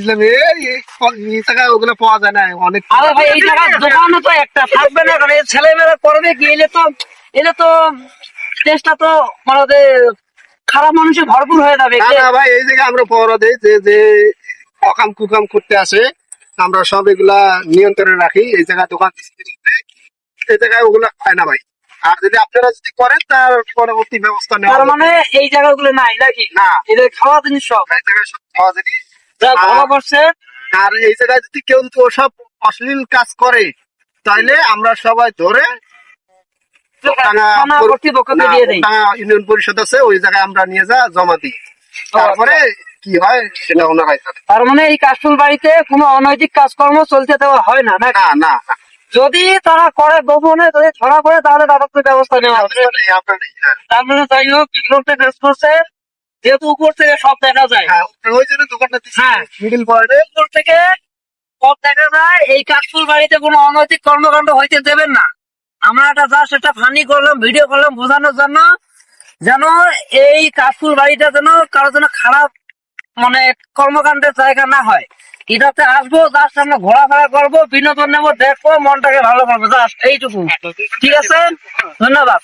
এই জায়গায় ওগুলো পাওয়া যায় না অনেক আরে ভাই এই জায়গার দোকানে তো একটা থাকবে না কারণ ছেলে করবে কি এলে তো এলে তো টেস্টটা তো মানে খারাপ মানুষে ভরপুর হয়ে যাবে না না ভাই এই জায়গায় আমরা পহরা দিই যে যে অকাম কুকাম করতে আসে আমরা সব এগুলা নিয়ন্ত্রণে রাখি এই জায়গায় দোকান এই জায়গায় ওগুলা হয় না ভাই। আর যদি আপনারা যদি করেন তার পরবর্তী ব্যবস্থা নেওয়া মানে এই জায়গাগুলো নাই নাকি? না। এদের খাওয়া জিনিস সব? এই জায়গায় সব খাওয়া যা আর- এই জায়গায় যদি কেউ ওসব অশ্লীল কাজ করে তাহলে আমরা সবাই ধরে ইউনিয়ন পরিষদ আছে ওই জায়গায় আমরা নিয়ে যা জমা দিই। তারপরে কি হয় সেটা ওনারাই। তার মানে এই কাশফুল বাড়িতে কোনো অনৈতিক কাজকর্ম চলতে দেওয়া হয় না না না। যদি তারা করে গোপনে যদি ধরা পড়ে তাহলে তাদের ব্যবস্থা নেওয়া হবে। হ্যাঁ, তার মানে যাই হোক করছে যেহেতু উপর থেকে সব দেখা যায়। হ্যাঁ, ওই জন্য দোকানটা হ্যাঁ। মিডিল পয়েন্টে উপর থেকে সব দেখা যায় এই বাড়িতে কোনো অনৈতিক কর্মকাণ্ড হইতে দেবেন না। আমরা একটা জাস্ট একটা ফানি করলাম ভিডিও করলাম বোঝানোর জন্য যেন এই কাশফুল বাড়িটা যেন কারও যেন খারাপ মানে কর্মকাণ্ডের জায়গা না হয়। এটাতে আসব জাস্ট আমরা ঘোরাফেরা করব বিনোদন নেব দেখব মনটাকে ভালো করব জাস্ট এইটুকু। ঠিক আছে? ধন্যবাদ।